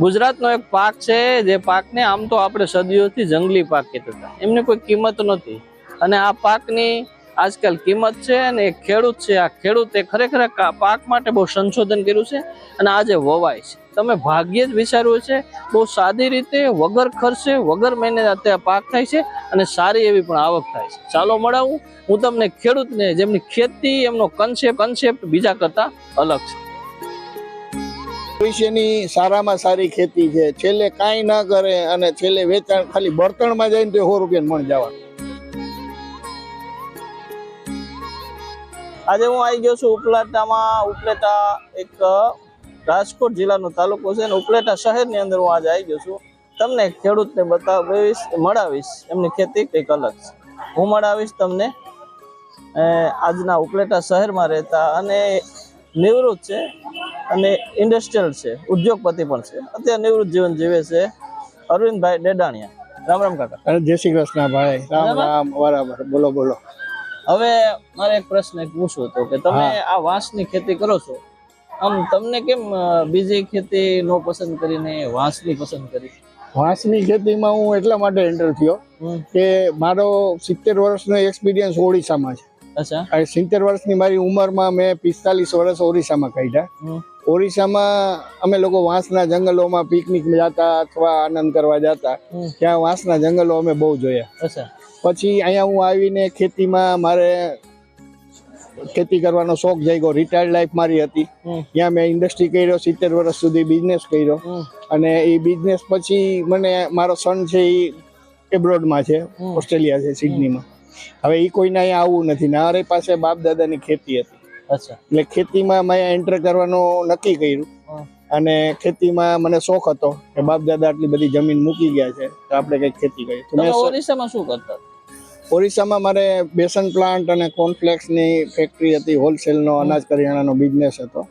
ગુજરાતનો એક પાક છે, જે પાકને આમ તો આપણે સદીઓથી જંગલી પાક કહેતા હતા. એમને કોઈ કિંમત નથી અને આ પાકની આજકાલ કિંમત છે અને એ ખેડૂત છે. આ ખેડૂતે ખરેખર પાક માટે બહુ સંશોધન કર્યું છે અને આજે વવાય છે. તમે ભાગ્યે જ વિચાર્યું છે બહુ સાદી રીતે વગર ખર્ચે, વગર મહિને અત્યારે પાક થાય છે અને સારી એવી પણ આવક થાય છે. ચાલો મળાવું. હું તમને ખેડૂતને જેમની ખેતી, એમનો કન્સેપ્ટ કન્સેપ્ટ બીજા કરતાં અલગ છે. ભવિષ્યની સારામાં સારી ખેતી છે. છેલ્લે કાંઈ ના કરે અને છેલ્લે વેચાણ ખાલી બળતણમાં જઈને તો સો રૂપિયા મણ જવાનું. આજે હું આવી ગયો છું ઉપલેટામાં. ઉપલેટા એક રાજકોટ જિલ્લાનો તાલુકો છે અને ઉપલેટા શહેરની અંદર હું આજે આવી ગયો છું. તમને ખેડૂતને બતાવીશ, મળાવીશ. એમની ખેતી કંઈક અલગ છે. હું મળાવીશ તમને. આજના ઉપલેટા શહેરમાં રહેતા અને નિવૃત્ત છે. અને ઇન્ડસ્ટ્રીયલ છે ઉદ્યોગપતિ પણ છે. અત્યારે નિવૃત્ત જીવન જીવે છે અરવિંદભાઈ ડેડાણિયા. રામ રામ કાકા. જય શ્રી કૃષ્ણ ભાઈ. રામ રામ બરાબર. બોલો બોલો. હવે મારે એક પ્રશ્ન એક પૂછવો હતો કે તમે આ વાંસની ખેતી કરો છો? આમ તમને કેમ બીજી ખેતી નો પસંદ કરીને વાંસની પસંદ કરી? વાંસની ખેતીમાં હું એટલા માટે એન્ટર થયો કે મારો સિત્તેર વર્ષનો એક્સપિરિયન્સ ઓડિશામાં છે. અચ્છા. સિત્તેર વર્ષની મારી ઉંમરમાં મેં પિસ્તાલીસ વર્ષ ઓડિશામાં કાઢ્યા. ઓરિસ્સામાં અમે લોકો વાંસના જંગલોમાં પિકનિક જતા અથવા આનંદ કરવા જતા. ત્યાં વાંસના જંગલો અમે બહુ જોયા. પછી અહીંયા હું આવીને ખેતીમાં મારે ખેતી કરવાનો શોખ જાગ્યો. રિટાયર્ડ લાઈફ મારી હતી. ત્યાં મેં ઇન્ડસ્ટ્રી કર્યો સિત્તેર વર્ષ સુધી બિઝનેસ કર્યો. અને એ બિઝનેસ પછી મને મારો સન છે એ એબ્રોડમાં છે ઓસ્ટ્રેલિયા છે સિડનીમાં. હવે એ કોઈને અહીંયા આવવું નથી. ને મારી પાસે બાપ દાદાની ખેતી હતી. એટલે ખેતીમાં મેં એન્ટર કરવાનું નક્કી કર્યું. અને ખેતીમાં મને શોખ હતો કે બાપ દાદા આટલી બધી જમીન મૂકી ગયા છે તો આપણે કંઈક ખેતી કરીએ. તો મેં ઓરિસ્સામાં શું કરતા? ઓરિસ્સામાં મારે બેસન પ્લાન્ટ અને કોર્નફ્લેક્સની ફેક્ટરી હતી હોલસેલનો અનાજ કરિયાણાનો બિઝનેસ હતો.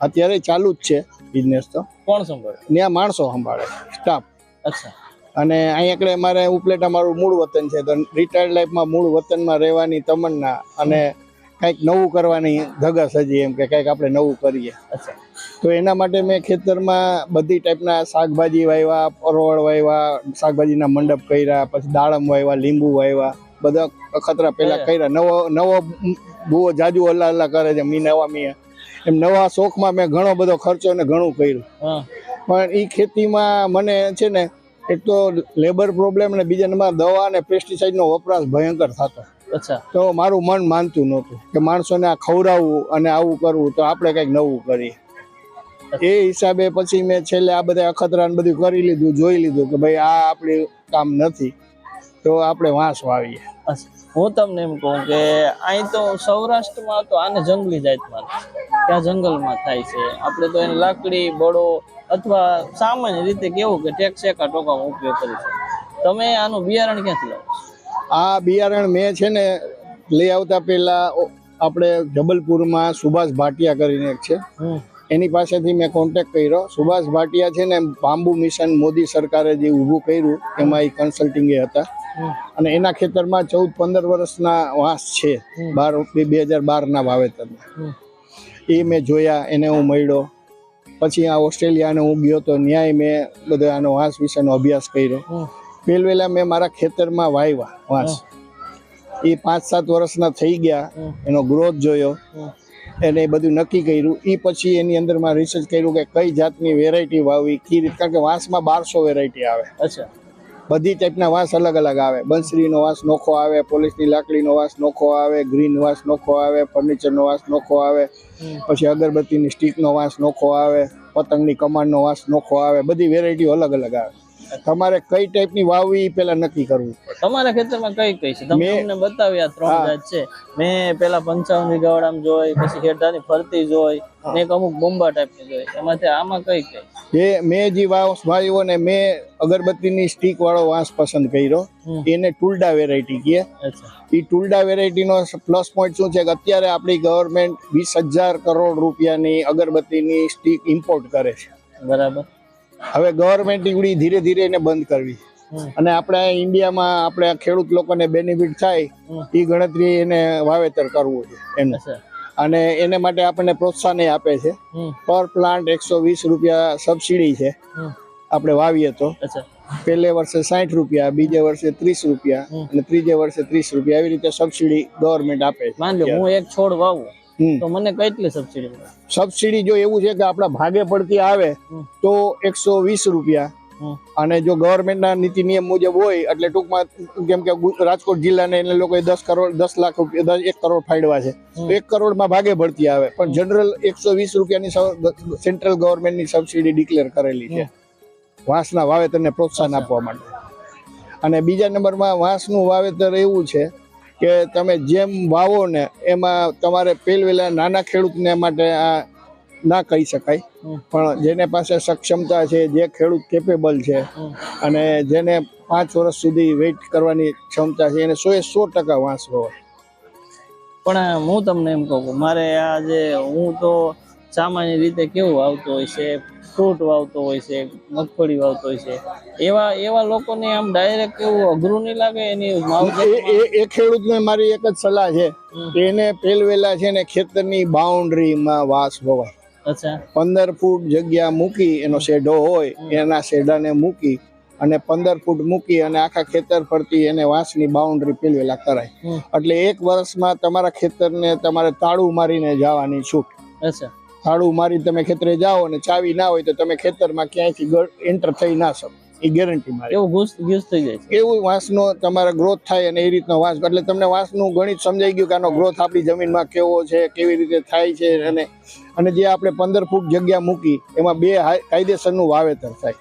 અત્યારે ચાલુ જ છે બિઝનેસ તો. કોણ સંભાળે? ત્યાં માણસો સંભાળે સ્ટાફ અચ્છા. અને અહીંયા આગળ મારે ઉપલેટા મારું મૂળ વતન છે તો રિટાયર્ડ લાઈફમાં મૂળ વતનમાં રહેવાની તમન્ના અને કંઈક નવું કરવાની ધગસ હજી એમ કે કંઈક આપણે નવું કરીએ. અચ્છા. તો એના માટે મેં ખેતરમાં બધી ટાઈપના શાકભાજી વાવ્યા પરોળ વાવ્યા શાકભાજીના મંડપ કર્યા પછી દાડમ વાવ્યા લીંબુ વાવ્યા બધા અખતરા પહેલા કર્યા. નવો નવો બુઓ જાજુ હલ્લા હલ્લા કરે છે મી નવા મી એમ નવા શોખમાં મેં ઘણો બધો ખર્ચો ને ઘણું કર્યું. પણ એ ખેતીમાં મને છે ને એક તો લેબર પ્રોબ્લેમ ને બીજા નંબર દવા અને પેસ્ટિસાઇડનો વપરાશ ભયંકર થતો. અચ્છા. તો મારું મન માનતું નહોતું કે માણસોને આ ખવડાવવું અને આવું કરવું તો આપણે કંઈક નવું કરીએ. એ હિસાબે પછી મેં છેલ્લે આ બધા અખતરા ને બધું કરી લીધું જોઈ લીધું કે ભાઈ આ આપણે કામ નથી. તો આપણે વાંસ વાવીએ. હું તમને એમ કહું કે અહીં તો સૌરાષ્ટ્રમાં તો આને જંગલી જાત માને ત્યાં જંગલમાં થાય છે. આપણે તો એને લાકડી બળો અથવા સામાન્ય રીતે કેવું કે ટેક શેકા ટોકામાં ઉપયોગ કરી છે તમે આનું બિયારણ ક્યાંથી લાવો? છો? આ બિયારણ મેં છે ને લઈ આવતા પહેલા આપણે જબલપુરમાં સુભાષ ભાટિયા કરીને એક છે. એની પાસેથી મેં કોન્ટેક કર્યો. સુભાષ ભાટિયા છે ને બાંબુ મિશન મોદી સરકારે જે ઊભું કર્યું એમાં એ કન્સલ્ટિંગ હતા. અને એના ખેતરમાં ચૌદ પંદર વર્ષના વાંસ છે. બાર બે હજાર બારના વાવેતરના એ મેં જોયા એને હું મળ્યો. પછી આ ઓસ્ટ્રેલિયાને હું ગયો તો ન્યાય મેં બધો આનો વાંસ વિશેનો અભ્યાસ કર્યો. હમ પહેલવેલા મેં મારા ખેતરમાં વાવ્યા વાંસ. એ પાંચ સાત વર્ષના થઈ ગયા એનો ગ્રોથ જોયો. એને એ બધું નક્કી કર્યું. એ પછી એની અંદરમાં રિસર્ચ કર્યું કે કઈ જાતની વેરાયટી વાવવી કઈ રીત કારણ કે વાંસમાં બારસો વેરાયટી આવે. અચ્છા. બધી ટાઈપના વાંસ અલગ અલગ આવે. બંસરીનો વાંસ નોખો આવે પોલીસની લાકડીનો વાંસ નોખો આવે ગ્રીન વાંસ નોખો આવે ફર્નિચરનો વાંસ નોખો આવે. પછી અગરબત્તીની સ્ટીકનો વાંસ નોખો આવે પતંગની કમાનનો વાંસ નોખો આવે. બધી વેરાયટીઓ અલગ અલગ આવે. તમારે કઈ ટાઈપની વાવવી એ પહેલા નક્કી કરવું? તમારા ખેતરમાં કઈ કઈ છે? તમે અમને બતાવ્યા ત્રણ જાત છે. મેં પેલા પંચાવન વીઘાવાળામાં જોઈ પછી હેઠાની ફરતી જોઈ ને અમુક બોમ્બા ટાઈપની જોઈ. એમાંથી આમાં કઈ કઈ? એ મેં જે વાંસ વાવ્યો ને મેં અગરબત્તીની સ્ટીક વાળો વાંસ પસંદ કર્યો. એને ટુલડા વેરાયટી કહે. અચ્છા. એ ટુલડા વેરાયટીનો પ્લસ પોઈન્ટ શું છે કે અત્યારે આપણી ગવર્મેન્ટ વીસ હજાર કરોડ રૂપિયાની અગરબત્તીની સ્ટીક ઇમ્પોર્ટ કરે છે. બરાબર. હવે ગવર્મેન્ટ ઈવડી ધીરે ધીરે એને બંધ કરવી. અને આપણે ઇન્ડિયામાં આપણે ખેડૂત લોકોને બેનિફિટ થાય એ ગણતરી એને વાવેતર કરવું છે એનું. અને એને માટે આપણને પ્રોત્સાહન આપે છે. પર પ્લાન્ટ એકસો વીસ રૂપિયા સબસિડી છે. આપણે વાવીએ તો. પહેલે વર્ષે સાઠ રૂપિયા બીજે વર્ષે ત્રીસ રૂપિયા. અને ત્રીજે વર્ષે ત્રીસ રૂપિયા. એવી રીતે સબસિડી ગવર્મેન્ટ આપે છે. માન લો હું એક છોડ વાવું. તો મને કેટલી સબસિડી મળે? સબસિડી જો એવું છે કે આપણા ભાગે પડતી આવે તો એકસો વીસ રૂપિયા. અને જો ગવર્મેન્ટના નીતિ નિયમ મુજબ હોય એટલે ટૂંકમાં કેમ કે રાજકોટ જિલ્લાને એને લોકોએ દસ કરોડ દસ લાખ રૂપિયા એક કરોડ ફાળવા છે. તો એક કરોડમાં ભાગે ભરતી આવે. પણ જનરલ એકસો વીસ રૂપિયાની સેન્ટ્રલ ગવર્મેન્ટની સબસિડી ડિક્લેર કરેલી છે. વાંસના વાવેતરને પ્રોત્સાહન આપવા માટે. અને બીજા નંબરમાં વાંસનું વાવેતર એવું છે કે તમે જેમ વાવો ને એમાં તમારે પેલવેલા નાના ખેડૂતને માટે આ ના કહી શકાય. પણ જેને પાસે સક્ષમતા છે જે ખેડૂત કેપેબલ છે અને જેને પાંચ વર્ષ સુધી વેઇટ કરવાની ક્ષમતા છે એને સો એ સો ટકા વાંસ હોય. પણ હું તમને એમ કહું મારે આ જે હું તો સામાન્ય રીતે કેવું વાવતો હોય છે? ફ્રૂટ વાવતો હોય છે મગફળી વાવતો હોય છે. એવા એવા લોકોને આમ ડાયરેક્ટ એવું અઘરું નહીં લાગે એની એ ખેડૂતને મારી એક જ સલાહ છે કે એને પેલવેલા છે ને ખેતરની બાઉન્ડ્રીમાં વાસ વવાય અચ્છા. પંદર ફૂટ જગ્યા મૂકી એનો શેઢો હોય એના શેઢાને મૂકી અને પંદર ફૂટ મૂકી અને આખા ખેતર ફરતી એને વાંસની બાઉન્ડ્રી પેલવેલા કરાય. એટલે એક વર્ષમાં તમારા ખેતરને તમારે તાળું મારીને જવાની છૂટ. અચ્છા. તાળું મારી તમે ખેતરે જાઓ અને ચાવી ના હોય તો તમે ખેતરમાં ક્યાંયથી એન્ટર થઈ ના શકો. એ ગેરંટી મારી. એવું ઘૂસ ઘૂસ થઈ જાય એવું વાંસનો તમારે ગ્રોથ થાય અને એ રીતનો વાંસ એટલે તમને વાંસનું ગણિત સમજાઈ ગયું કે આનો ગ્રોથ આપણી જમીનમાં કેવો છે કેવી રીતે થાય છે અને અને જે આપણે પંદર ફૂટ જગ્યા મૂકી એમાં બે કાયદેસરનું વાવેતર થાય.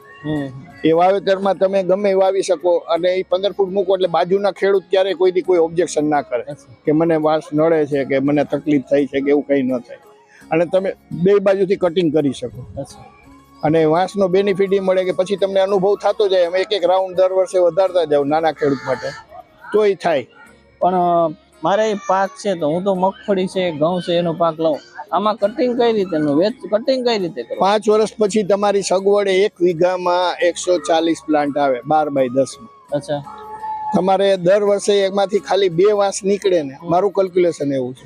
એ વાવેતરમાં તમે ગમે વાવી શકો અને એ પંદર ફૂટ મૂકો એટલે બાજુના ખેડૂત ક્યારેય કોઈથી કોઈ ઓબ્જેક્શન ના કરે કે મને વાંસ નડે છે કે મને તકલીફ થઈ છે કે એવું કંઈ ન થાય. અને તમે બે બાજુથી કટિંગ કરી શકો. અને વાંસનો બેનિફિટ એ મળે કે પછી તમને અનુભવ થતો જાય અમે એક એક રાઉન્ડ દર વર્ષે વધારતા જાવ નાના ખેડૂત માટે. તો એ થાય. પણ મારે પાક છે તો હું તો મગફળી છે ઘઉં છે એનો પાક લઉં. આમાં કટિંગ કઈ રીતે વેચ કટિંગ કઈ રીતે પાંચ વર્ષ પછી તમારી સગવડે એક વીઘામાં એકસો ચાલીસ પ્લાન્ટ આવે બાર બાય દસ અચ્છા. તમારે દર વર્ષે એમાંથી ખાલી બે વાંસ નીકળે ને મારું કેલ્ક્યુલેશન એવું છે.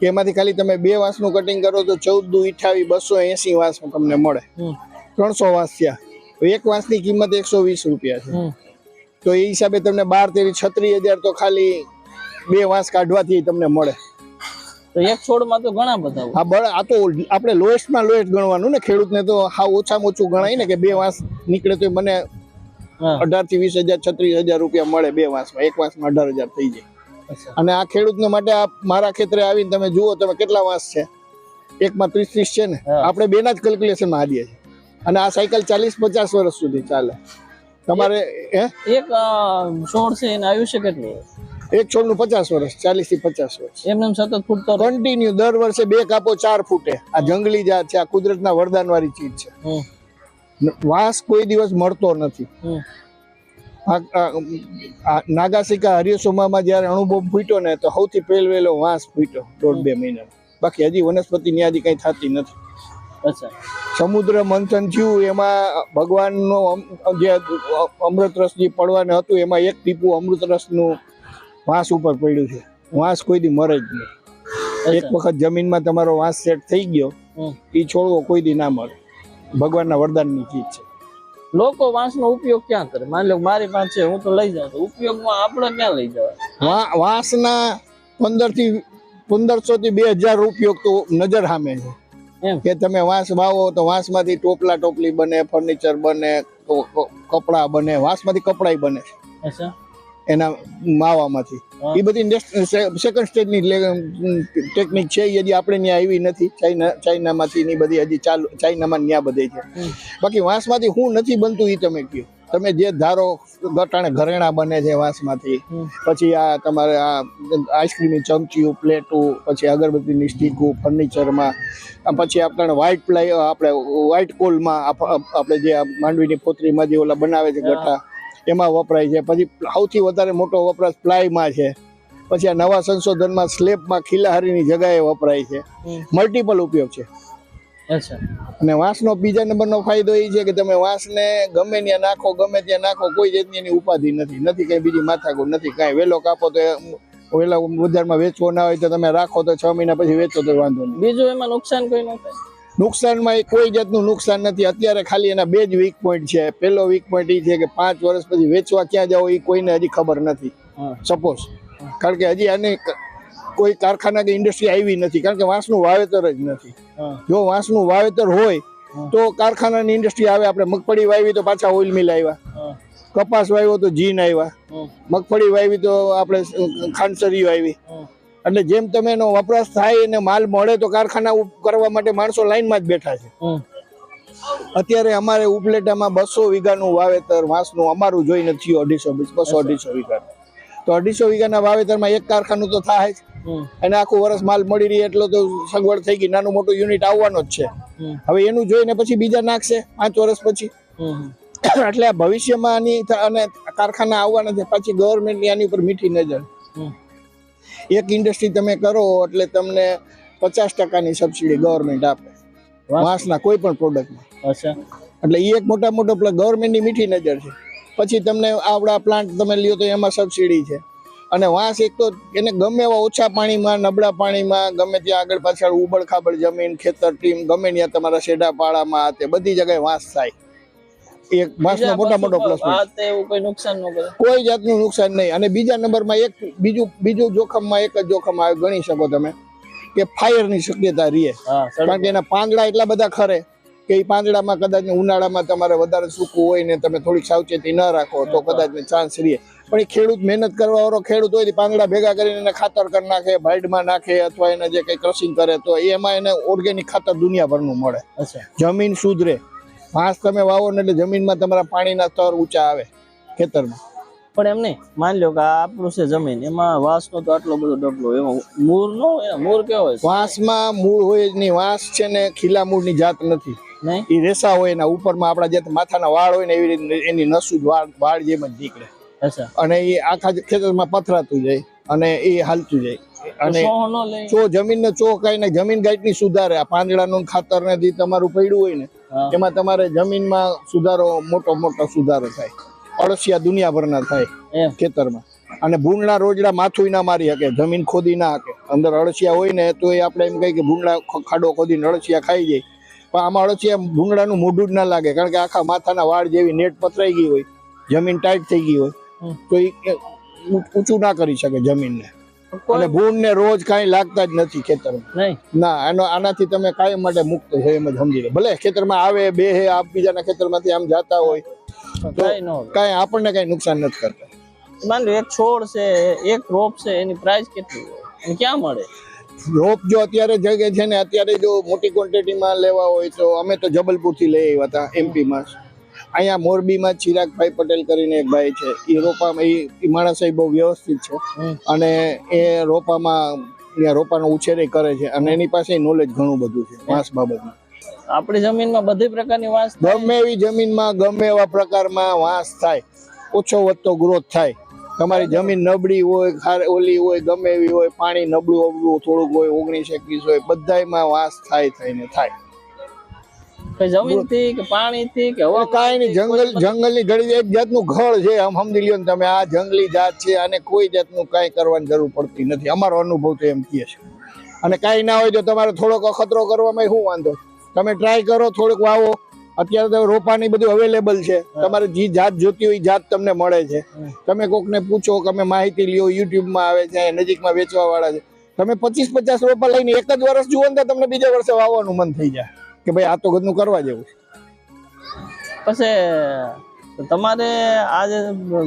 કે એમાંથી ખાલી તમે બે વાંસનું કટિંગ કરો તો ચૌદ દુ અઠાવી બસો એસી વાંસ તમને મળે. ત્રણસો વાંસ થયા. એક વાંસની કિંમત એકસો વીસ રૂપિયા છે. તો એ હિસાબે તમને બાર તેરી છત્રીસ હજાર તો ખાલી બે વાંસ કાઢવાથી તમને મળે. તો એક છોડમાં તો ઘણા બધા હા બળ આ તો આપણે લોએસ્ટમાં લોએસ્ટ ગણવાનું ને ખેડૂતને તો હા ઓછામાં ઓછું ગણાય ને કે બે વાંસ નીકળે તો મને અઢારથી વીસ હજાર છત્રીસ હજાર રૂપિયા મળે બે વાંસમાં. એક વાંસમાં અઢાર હજાર થઈ જાય. અને આ ખેડૂતને માટે આ મારા ખેતરે આવીને તમે જુઓ તમે કેટલા વાંસ છે. એકમાં ત્રીસ ત્રીસ છે ને. આપણે બેના જ કેલ્ક્યુલેશનમાં મારીએ છીએ. અને આ સાયકલ ચાલીસ પચાસ વર્ષ સુધી ચાલે. તમારે હે? એક છોડ છે એનું આયુષ્ય કેટલું? એક એક છોડનું પચાસ વર્ષ ચાલીસથી પચાસ વર્ષ. એમને એમ સતત ફૂટતો? કન્ટિન્યુ દર વર્ષે બે કાપો ચાર ફૂટે. આ જંગલી જાત છે આ કુદરતના વરદાન વાળી ચીજ છે. વાંસ કોઈ દિવસ મળતો નથી. નાગાસિકા હરિયસોમામાં જ્યારે અણુબોમ્બ ફૂટ્યો ને તો સૌથી પહેલવેલો વાંસ ફૂટ્યો દોઢ બે મહિના બાકી હજી વનસ્પતિ ન્યાદી કઈ થતી નથી. અચ્છા. સમુદ્ર મંથન થયું એમાં ભગવાનનો જે અમૃતરસ જે પડવાનું હતું એમાં એક ટીપું અમૃતરસનું વાંસ ઉપર પડ્યું છે. વાંસ કોઈ દી મરે જ નહીં. એક વખત જમીનમાં તમારો વાંસ સેટ થઈ ગયો એ છોડવો કોઈ દી ના મળે. ભગવાનના વરદાનની ચીજ છે. લોકો વાંસનો ઉપયોગ ક્યાં કરે? માની લો મારી પાસે હું તો લઈ જાઉં તો ઉપયોગમાં આપણે ક્યાં લઈ જવાય? વા- વાંસના પંદરથી પંદરસો થી બે હજાર ઉપયોગ તો નજર સામે છે. કે તમે વાંસ વાવો તો વાંસમાંથી ટોપલા ટોપલી બને ફર્નિચર બને કપડાં બને વાંસમાંથી કપડાય બને. અચ્છા. એના માવામાંથી. એ બધી સેકન્ડ સ્ટેજની ટેકનિક છે એ હજી આપણે ત્યાં આવી નથી. ચાઇના ચાઇનામાંથી ની બધી હજી ચાલુ ચાઇનામાં ત્યાં બધે છે. બાકી વાંસમાંથી શું નથી બનતું એ તમે કહો. તમે જે ધારો ગટાણે ઘરેણા બને છે વાંસમાંથી પછી આ તમારે આ આઈસ્ક્રીમની ચમચીઓ પ્લેટો પછી અગરબત્તીની સ્ટીકો ફર્નિચરમાં પછી આપણે વ્હાઇટ પ્લાય આપણે વ્હાઇટ કોલમાં આપણે જે માંડવીની પોતરીમાં જે ઓલા બનાવે છે ગઠા એમાં વપરાય છે. પછી સૌથી વધારે મોટો વપરાશ પ્લાયમાં છે. પછી આ નવા સંશોધનમાં સ્લેબમાં ખીલાહારીની જગાએ વપરાય છે. મલ્ટિપલ ઉપયોગ છે. અચ્છા. અને વાંસનો બીજા નંબરનો ફાયદો એ છે કે તમે વાંસને ગમે ત્યાં નાખો ગમે ત્યાં નાખો કોઈ જાતની એની ઉપાધિ નથી. નથી કંઈ બીજી માથાકૂટ નથી કાંઈ. વેલો કાપો તો એ વેલા બજારમાં વેચવો ના હોય તો તમે રાખો તો છ મહિના પછી વેચો તો વાંધો નહીં. બીજું એમાં નુકસાન કોઈ ન થાય. નુકસાનમાં એ કોઈ જાતનું નુકસાન નથી. અત્યારે ખાલી એના બે જ વીક પોઈન્ટ છે. પહેલો વીક પોઈન્ટ એ છે કે પાંચ વર્ષ પછી વેચવા ક્યાં જાવ એ કોઈને હજી ખબર નથી. સપોઝ કારણ કે હજી આને કોઈ કારખાના કે ઇન્ડસ્ટ્રી આવી નથી. કારણ કે વાંસનું વાવેતર જ નથી. જો વાંસનું વાવેતર હોય તો કારખાનાની ઇન્ડસ્ટ્રી આવે. આપણે મગફળી વાવી તો પાછા ઓઇલ મિલ આવ્યા. કપાસ વાવ્યો તો જીન આવ્યા. મગફળી વાવી તો આપણે ખાંડસરી વાવી. એટલે જેમ તમે એનો વપરાશ થાય અને માલ મળે તો કારખાના ઉપ- કરવા માટે માણસો લાઈનમાં જ બેઠા છે. અત્યારે અમારે ઉપલેટામાં બસો વીઘાનું વાવેતર વાંસનું અમારું જોઈ નથી અઢીસો બસો અઢીસો વીઘા. તો અઢીસો વીઘાના વાવેતરમાં એક કારખાનું તો થાય જ. અને આખું વર્ષ માલ મળી રહી એટલો તો સગવડ થઈ ગઈ. નાનું મોટું યુનિટ આવવાનો જ છે. હવે એનું જોઈને પછી બીજા નાખશે પાંચ વર્ષ પછી. એટલે આ ભવિષ્યમાં આની અને કારખાના આવવાના છે. પછી ગવર્મેન્ટની આની ઉપર મીઠી નજર. એક ઇન્ડસ્ટ્રી તમે કરો એટલે તમને પચાસ ટકાની સબસિડી ગવર્મેન્ટ આપે. વાંસ? વાંસના કોઈ પણ પ્રોડક્ટમાં અચ્છા. એટલે એ એક મોટા મોટો ગવર્મેન્ટની મીઠી નજર છે. પછી તમને આવડા પ્લાન્ટ તમે લ્યો તો એમાં સબસિડી છે. અને વાંસ એક તો એને ગમે એવા ઓછા પાણીમાં નબળા પાણીમાં ગમે ત્યાં આગળ પાછળ ઉબડ ખાબડ જમીન ખેતર ટીમ ગમે ત્યાં તમારા શેઢા પાડામાં તે બધી જગ્યાએ વાંસ થાય. એક માસનો મોટા મોટો પ્લસ કોઈ નુકસાન ન કરે. કોઈ જાતનું નુકસાન નહીં. અને બીજા નંબરમાં એક બીજું બીજું જોખમમાં એક જ જોખમ આવે ગણી શકો તમે કે ફાયરની શક્યતા રહે. કારણ કે એના પાંદડા એટલા બધા ખરે કે એ પાંદડામાં કદાચ ઉનાળામાં તમારે વધારે સૂકવું હોય ને તમે થોડીક સાવચેતી ન રાખો તો કદાચ ચાન્સ રહે. પણ એ ખેડૂત મહેનત કરવા વાળો ખેડૂત હોય પાંદડા ભેગા કરીને એને ખાતર કરી નાખે ભાઈડમાં નાખે અથવા એને જે કંઈ ક્રશિંગ કરે તો એમાં એને ઓર્ગેનિક ખાતર દુનિયાભરનું મળે. જમીન સુધરે. ઘાસ તમે વાવો ને એટલે જમીનમાં તમારા પાણીના સ્તર ઊંચા આવે ખેતરમાં. પણ એમ નહીં માની લો કે આપણું છે જમીન એમાં વાંસનો તો આટલો બધો ડબલો એમાં મૂળ નો ને કેવો હોય? વાંસમાં મૂળ હોય જ નહીં વાંસ છે ને ખીલા મૂળની જાત નથી. એ રેસા હોય એના ઉપરમાં આપણા જે માથાના વાળ હોય ને એવી રીતે એની નસું જ વાળ વાળ જેમ જ નીકળે. અચ્છા. અને એ આખા ખેતરમાં પથરાતું જાય અને એ હાલતું જાય. અને ચો જમીન ને ચો કાંઈ ને જમીન ગાંઠની સુધારે આ પાંદડા નું ખાતર ને તમારું પડ્યું હોય ને. એમાં તમારે જમીનમાં સુધારો મોટો મોટો સુધારો થાય. અળસિયા દુનિયાભરના થાય ખેતરમાં. અને ભૂંડના રોજડા માથું ના મારી શકે જમીન ખોદી ના શકે. અંદર અળસિયા હોય ને તો એ આપણે એમ કહીએ કે ભૂંડા ખાડો ખોદીને અળસિયા ખાઈ જાય. પણ આમાં અળસિયા ભૂંગળાનું મોઢું જ ના લાગે કારણ કે આખા માથાના વાળ જેવી નેટ પથરાઈ ગઈ હોય જમીન ટાઈટ થઈ ગઈ હોય તો એ ઊંચું ના કરી શકે જમીનને. અને ગુણ ને રોજ કાંઈ લાગતા જ નથી ખેતર ના એનો આનાથી તમે કાયમ માટે મુક્ત છે એમ જ સમજી લો. ભલે ખેતરમાં આવે બે હે આપ બીજાના ખેતરમાંથી આમ જાતા હોય કઈ કાંઈ આપણને કાંઈ નુકસાન નથી કરતા. માની લો એક છોડ છે એક રોપ છે એની પ્રાઇસ કેટલી હોય? અને ક્યાં મળે? રોપ જો અત્યારે જગે છે ને અત્યારે જો મોટી ક્વોન્ટિટીમાં લેવા હોય તો અમે તો જબલપુરથી લઈ આવ્યા હતા એમપીમાં અહીંયા મોરબીમાં ચિરાગભાઈ પટેલ કરીને એક ભાઈ છે. એ રોપામાં એ માણસ એ બહુ વ્યવસ્થિત છે. અને એ રોપામાં અહીંયા રોપાનો ઉછેર કરે છે અને એની પાસે નોલેજ ઘણું બધું છે વાંસ બાબતમાં. આપણી જમીનમાં બધી પ્રકારની વાંસ ગમે એવી જમીનમાં ગમે એવા પ્રકારમાં વાંસ થાય. ઓછો વધતો ગ્રોથ થાય. તમારી જમીન નબળી હોય ખાર ઓલી હોય ગમે એવી હોય પાણી નબળું અબળું થોડુંક હોય ઓગણીસ એકવીસ હોય બધાયમાં વાંસ થાય થઈને થાય. કઈ જમીનથી કે પાણીથી કે હવે કાંઈ નહીં જંગલ જંગલની ઘડી એક જાતનું ઘર છે આમ સમજી લ્યો ને તમે આ જંગલી જાત છે અને કોઈ જાતનું કાંઈ કરવાની જરૂર પડતી નથી. અમારો અનુભવ તો એમ કહે છે. અને કાંઈ ના હોય તો તમારે થોડોક અખતરો કરવામાં શું વાંધો? તમે ટ્રાય કરો થોડુંક વાવો. અત્યારે તો રોપાની બધું અવેલેબલ છે. તમારે જે જાત જોતી હોય જાત તમને મળે છે. તમે કોકને પૂછો તમે માહિતી લ્યો યુટ્યુબમાં આવે છે નજીકમાં વેચવા વાળા છે. તમે પચીસ પચાસ રોપા લઈને એક જ વર્ષ જુઓ ને તો તમને બીજા વર્ષે વાવવાનું મન થઈ જાય. કે ભાઈ આ તો ઘરનું કરવા જેવું પછી તમારે આ જે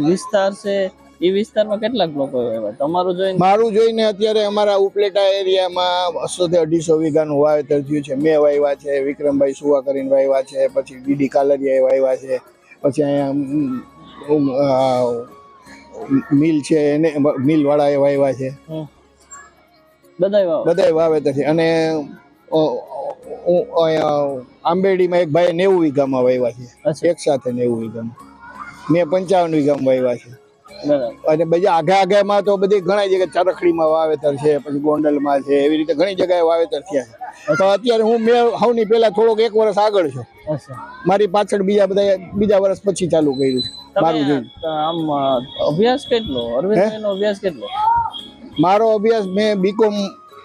વિસ્તાર છે એ વિસ્તારમાં કેટલાક લોકો એવા તમારું જોઈને? મારું જોઈને અત્યારે અમારા ઉપલેટા એરિયામાં બસો થી અઢીસો વીઘાનું વાવેતર થયું છે. મેં વાવ્યા છે વિક્રમભાઈ સુવા કરીને વાવ્યા છે પછી ડીડી કાલરિયાએ વાવ્યા છે પછી અહીંયા મિલ છે એને મિલ એ વાવ્યા છે. બધા બધા બધાય વાવેતર છે. અને આંબેડીમાં એક ભાઈ નેવું વીઘામાં વાવ્યા છે. એક સાથે નેવું વીઘામાં. મેં પંચાવન વીઘામાં વાવ્યા છે. અને બીજા આઘા આઘામાં તો બધી ઘણા જગ્યાએ ચરખડીમાં વાવેતર છે પછી ગોંડલમાં છે એવી રીતે ઘણી જગ્યાએ વાવેતર થયા છે. તો અત્યારે હું મેં હવની પહેલા થોડોક એક વર્ષ આગળ છું. મારી પાછળ બીજા બધા બીજા વર્ષ પછી ચાલુ કર્યું છે. મારું જોયું આમ અભ્યાસ કેટલો? અરવિંદ અભ્યાસ કેટલો? મારો અભ્યાસ મેં બીકોમ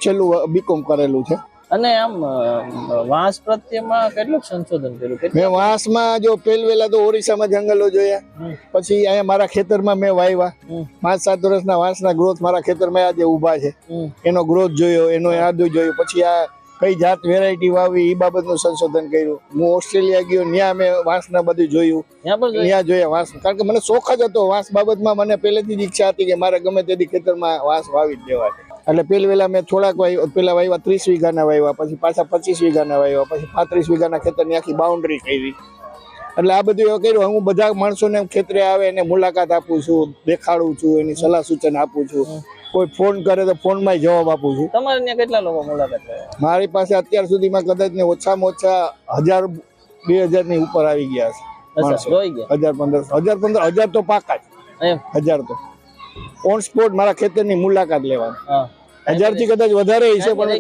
છેલ્લું બીકોમ કરેલું છે. અને આમ વાંસ પ્રત્યેમાં કેટલું સંશોધન કર્યું? મેં વાંસમાં જો પહેલવેલા તો ઓરિસ્સામાં જંગલો જોયા. પછી અહીંયા મારા ખેતરમાં મેં વાવ્યા પાંચ સાત વર્ષના વાંસના ગ્રોથ મારા ખેતરમાં આજે ઊભા છે. એનો ગ્રોથ જોયો એનો આદુ જોયું. પછી આ કઈ જાત વેરાયટી વાવી એ બાબતનું સંશોધન કર્યું. હું ઓસ્ટ્રેલિયા ગયો ત્યાં મેં વાંસના બધું જોયું. ત્યાં જોયું? ત્યાં જોયા વાંસ. કારણ કે મને શોખ જ હતો વાંસ બાબતમાં મને પહેલેથી જ ઈચ્છા હતી કે મારે ગમે તેથી ખેતરમાં વાંસ વાવી જ દેવા છે. એટલે પેલ વેલા મેં થોડાક પેલા વાવ્યા ત્રીસ વીઘાના વાવ્યા પછી પાછા પચીસ વીઘાના વાવ્યા પછી પાંત્રીસ વીઘાના ખેતરની આખી બાઉન્ડ્રી કરી. એટલે આ બધું એવું કર્યું હું બધા માણસોને ખેતરે આવે એને મુલાકાત આપું છું દેખાડું છું એની સલાહ સૂચન આપું છું. કોઈ ફોન કરે તો ફોનમાં જવાબ આપું છું. તમારે ત્યાં કેટલા લોકો મુલાકાત મારી પાસે અત્યાર સુધીમાં કદાચ ને ઓછામાં ઓછા હજાર બે હજારની ઉપર આવી ગયા છે હજાર પંદર હજાર પંદર હજાર તો પાકા જ. હજાર તો. ઓન સ્પોટ મારા ખેતરની મુલાકાત લેવાની. હજારથી કદાચ વધારે હશે પણ.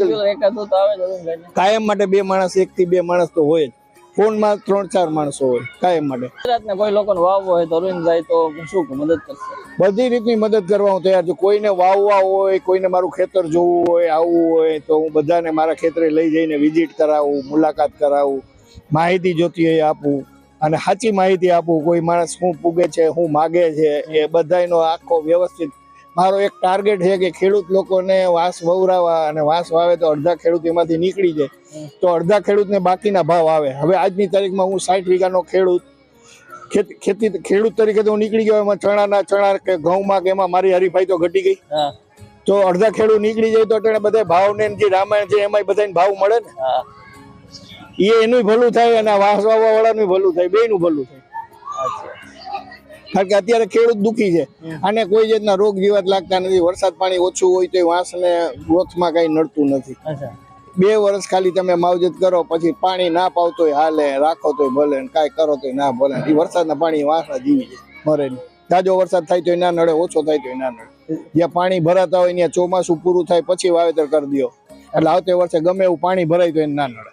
કાયમ માટે બે માણસ એક થી બે માણસ તો હોય જ. ફોનમાં ત્રણ ચાર માણસો હોય કાયમ માટે. ગુજરાતને કોઈ લોકોને વાવવો હોય તો તો શું મદદ કરશે. બધી રીતની મદદ કરવા હું તૈયાર છું. કોઈને વાવવા હોય કોઈને મારું ખેતર જોવું હોય આવવું હોય તો હું બધાને મારા ખેતરે લઈ જઈને વિઝિટ કરાવું મુલાકાત કરાવું માહિતી જોતી હોય આપું. અને સાચી માહિતી આપું કોઈ માણસ શું પૂગે છે શું માગે છે એ બધાયનો આખો વ્યવસ્થિત. મારો એક ટાર્ગેટ છે કે ખેડૂત લોકોને વાંસ વવરાવા અને વાંસ વાવે તો અડધા ખેડૂત એમાંથી નીકળી જાય. તો અડધા ખેડૂતને બાકીના ભાવ આવે. હવે આજની તારીખમાં હું સાઠ વીઘાનો ખેડૂત ખેત- ખેડૂત તરીકે તો હું નીકળી ગયો એમાં ચણાના ચણા કે ઘઉંમાં કે એમાં મારી હરીફાઈ તો ઘટી ગઈ. તો અડધા ખેડૂત નીકળી જાય તો બધા ભાવને જે રામાયણ છે એમાં બધાને ભાવ મળે ને? એ એનું ભલું થાય અને વાસ વાવવા વાળાનું ભલું થાય બેયનું ભલું થાય. કારણ કે અત્યારે ખેડૂત દુખી છે. અને કોઈ જાતના રોગ જીવાત લાગતા નથી. વરસાદ પાણી ઓછું હોય તો વાંસને ગ્રોથમાં કઈ નડતું નથી. બે વર્ષ ખાલી તમે માવજત કરો પછી પાણી ના પાવતો હાલે રાખો તોય ભલે કઈ કાંઈ કરો તોય ના ભલે એ વરસાદના પાણી વાંસના જીવી જાય મરે તાજો વરસાદ થાય તોય ના નડે ઓછો થાય તોય ના નડે. જ્યાં પાણી ભરાતા હોય ત્યાં ચોમાસું પૂરું થાય પછી વાવેતર કરી દો એટલે આવતે વર્ષે ગમે એવું પાણી ભરાય તો એને ના નડે.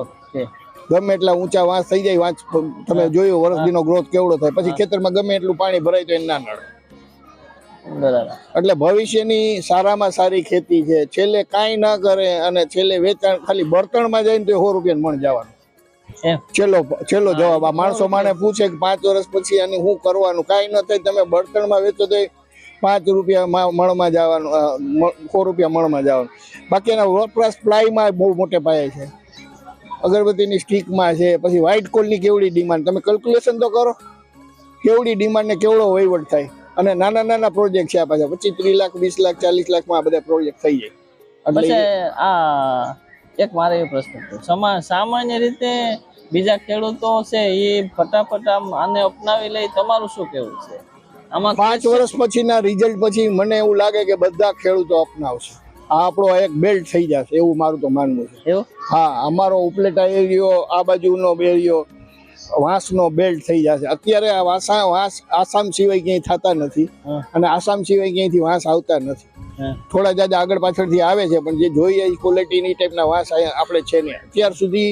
ઓકે. ગમે એટલા ઊંચા વાંસ થઈ જાય વાંસ તમે જોયું વરસદીનો ગ્રોથ કેવડો થાય. પછી ખેતરમાં ગમે એટલું પાણી ભરાય તો એને ના નડે. એટલે ભવિષ્યની સારામાં સારી ખેતી છે. છેલ્લે કાંઈ ના કરે અને છેલ્લે વેચાણ ખાલી બળતણમાં જઈને તો સો રૂપિયા મણ જવાનું. છેલ્લો છેલ્લો જવાબ આ માણસો માણે પૂછે કે પાંચ વર્ષ પછી આની શું કરવાનું? કાંઈ ન થાય તમે બળતણમાં વેચો તો પાંચ રૂપિયા મણમાં જવાનું સો રૂપિયા મણમાં જવાનું. બાકી એના વપરાશ પ્લાયમાં બહુ મોટે પાયે છે. અગરબત્તીની સ્ટીકમાં છે પછી વ્હાઇટ કોલની કેવડી ડિમાન્ડ તમે કેલ્ક્યુલેશન તો કરો. કેવડી ડિમાન્ડ ને કેવડો વહીવટ થાય? અને નાના નાના પ્રોજેક્ટ છે આ પાછા. પચીસ ત્રીસ લાખ વીસ લાખ ચાલીસ લાખમાં આ બધા પ્રોજેક્ટ થઈ જાય. એટલે પછી આ એક મારે એ પ્રશ્ન સામાન્ય રીતે બીજા ખેડૂતો છે એ ફટાફટ આમ આને અપનાવી લે તમારું શું કેવું છે? આમાં પાંચ વર્ષ પછીના રિઝલ્ટ પછી મને એવું લાગે કે બધા ખેડૂતો અપનાવશે. આ આપણો એક બેલ્ટ થઈ જશે એવું મારું તો માનવું છે. હા અમારો ઉપલેટા એરિયો આ બાજુનો એરિયો વાંસનો બેલ્ટ થઈ જશે. અત્યારે આ વાંસા વાંસ આસામ સિવાય ક્યાંય થતા નથી. અને આસામ સિવાય ક્યાંયથી વાંસ આવતા નથી. થોડા જાજા આગળ પાછળથી આવે છે પણ જે જોઈએ એ ક્વોલિટીની ટાઈપના વાંસ આપણે છે ને અત્યાર સુધી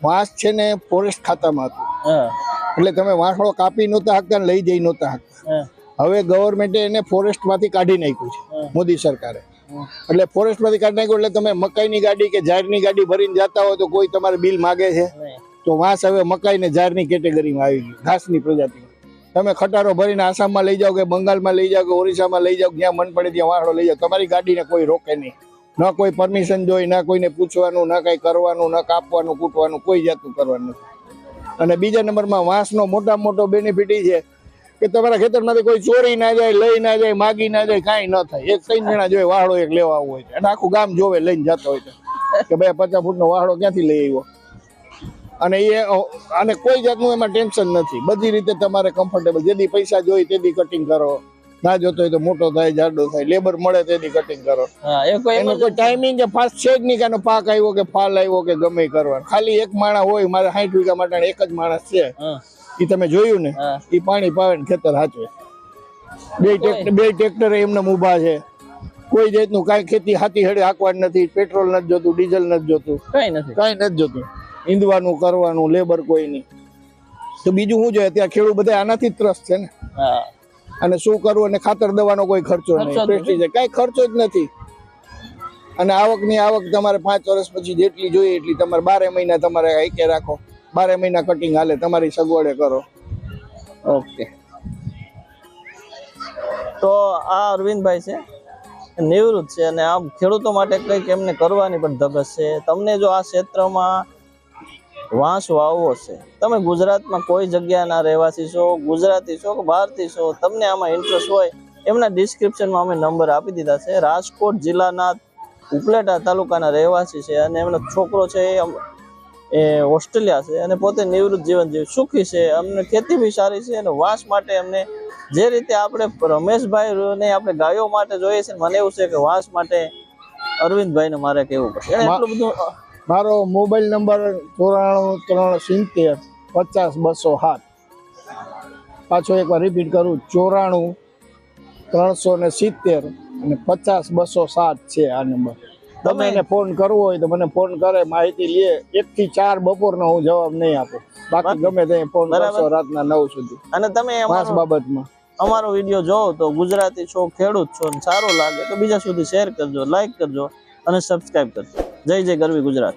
વાંસ છે ને ફોરેસ્ટ ખાતામાં હતું. એટલે તમે વાંસળો કાપી નહોતા હાકતા લઈ જઈ નહોતા હાકતા. હવે ગવર્મેન્ટે એને ફોરેસ્ટમાંથી કાઢી નાખ્યું છે મોદી સરકારે. એટલે ફોરેસ્ટમાંથી કાઢી નાખ્યું એટલે તમે મકાઈની ગાડી કે ઝાડની ગાડી ભરીને જતા હોય તો કોઈ તમારે બિલ માગે છે? તો વાંસ હવે મકાઈ ને ઝાડની કેટેગરીમાં આવી ગયું ઘાસની પ્રજાતિ તમે ખટારો ભરીને આસામમાં લઈ જાઓ કે બંગાળમાં લઈ જાઓ કે ઓરિસ્સામાં લઈ જાઓ જ્યાં મન પડે ત્યાં વાહડો લઈ જાઓ. તમારી ગાડીને કોઈ રોકે નહીં. ન કોઈ પરમિશન જોઈ ના કોઈને પૂછવાનું ના કઈ કરવાનું ન કાપવાનું કૂટવાનું કોઈ જાતનું કરવાનું અને બીજા નંબરમાં વાંસનો મોટા મોટો બેનિફિટ એ છે કે તમારા ખેતરમાંથી કોઈ ચોરી ના જાય લઈ ના જાય માગી ના જાય કાંઈ ન થાય. એક ત્રણ જણા જોઈએ વાહડો એક લેવા આવવો હોય. અને આખું ગામ જોવે લઈને જતો હોય કે ભાઈ પચાસ ફૂટનો વાહડો ક્યાંથી લઈ આવ્યો? અને એ અને કોઈ જાતનું એમાં ટેન્શન નથી. બધી રીતે તમારે કમ્ફર્ટેબલ જેથી પૈસા જોઈ તેથી કટિંગ કરો. ના જોતો હોય તો મોટો થાય જાડો થાય. લેબર મળે તેથી કટિંગ કરો. એનો કોઈ ટાઈમિંગ કે ફાસ્ટ છે જ નહીં કે પાક આવ્યો કે ફાલ આવ્યો કે ગમે કરવા કરવાનું. ખાલી એક માણસ હોય મારે સાઠ વીઘા માટે એક જ માણસ છે. એ તમે જોયું ને એ પાણી પાવે ને ખેતર હાચવે. બે ટ્રેક્ટર બે ટ્રેક્ટર એમને ઊભા છે. કોઈ જાતનું કાંઈ ખેતી હાથી હેડે હાંકવાનું નથી પેટ્રોલ નથી જોતું ડીઝલ નથી જોતું. કઈ નથી. કાંઈ નથી જોતું. ઈંધવાનું કરવાનું લેબર કોઈ નહીં. તો બીજું શું જોઈએ ત્યાં ખેડૂત બધા આનાથી જ ત્રસ્ત છે ને. અને શું કરવું અને ખાતર દવાનો કોઈ ખર્ચો નહીં. પેસ્ટિસાઇડ કાંઈ ખર્ચો જ નથી. અને આવકની આવક તમારે પાંચ વર્ષ પછી જેટલી જોઈએ એટલી તમારે બારે મહિના તમારે આઈકે રાખો. બારે મહિના કટિંગ હાલે, તમારી સગવડે કરો. ઓકે તો આ અરવિંદભાઈ છે. નિવૃત્ત છે અને આમ ખેડૂતો માટે કંઈક એમને કરવાની પણ ધગસ છે. તમને જો આ ક્ષેત્રમાં વાંસ વાવવો છે, તમે ગુજરાતમાં કોઈ જગ્યાના રહેવાસી છો, ગુજરાતી છો કે બહારથી છો, તમને આમાં ઇન્ટરેસ્ટ હોય, એમના ડિસ્ક્રિપ્શનમાં અમે નંબર આપી દીધા છે. રાજકોટ જિલ્લાના ઉપલેટા તાલુકાના રહેવાસી છે અને એમનો છોકરો છે એ એ ઓસ્ટ્રેલિયા છે અને પોતે નિવૃત્ત જીવન જીવ. સુખી છે અમને ખેતી બી સારી છે અને વાંસ માટે અમને જે રીતે આપણે રમેશભાઈ ને આપણે ગાયો માટે જોઈએ છે મને એવું છે કે વાંસ માટે અરવિંદભાઈને મારે કહેવું પડશે એટલું બધું મારો મોબાઈલ નંબર ચોરાણું ત્રણ સિત્તેર પચાસ બસો સાત. પાછો એકવાર રિપીટ કરું. ચોરાણું ત્રણસો ને સિત્તેર અને પચાસ બસો સાત છે આ નંબર. તમે એને ફોન કરવો હોય તો મને ફોન કરે માહિતી લે. એક થી ચાર બપોરનો હું જવાબ નહીં આપું. બાકી ગમે તે ફોન. કરશો રાતના નવ સુધી. અને તમે માસ બાબતમાં. અમારો વીડિયો જોવો તો ગુજરાતી છો ખેડૂત છો સારો લાગે તો બીજા સુધી શેર કરજો લાઈક કરજો અને સબસ્ક્રાઈબ કરજો. જય જય ગરવી ગુજરાત.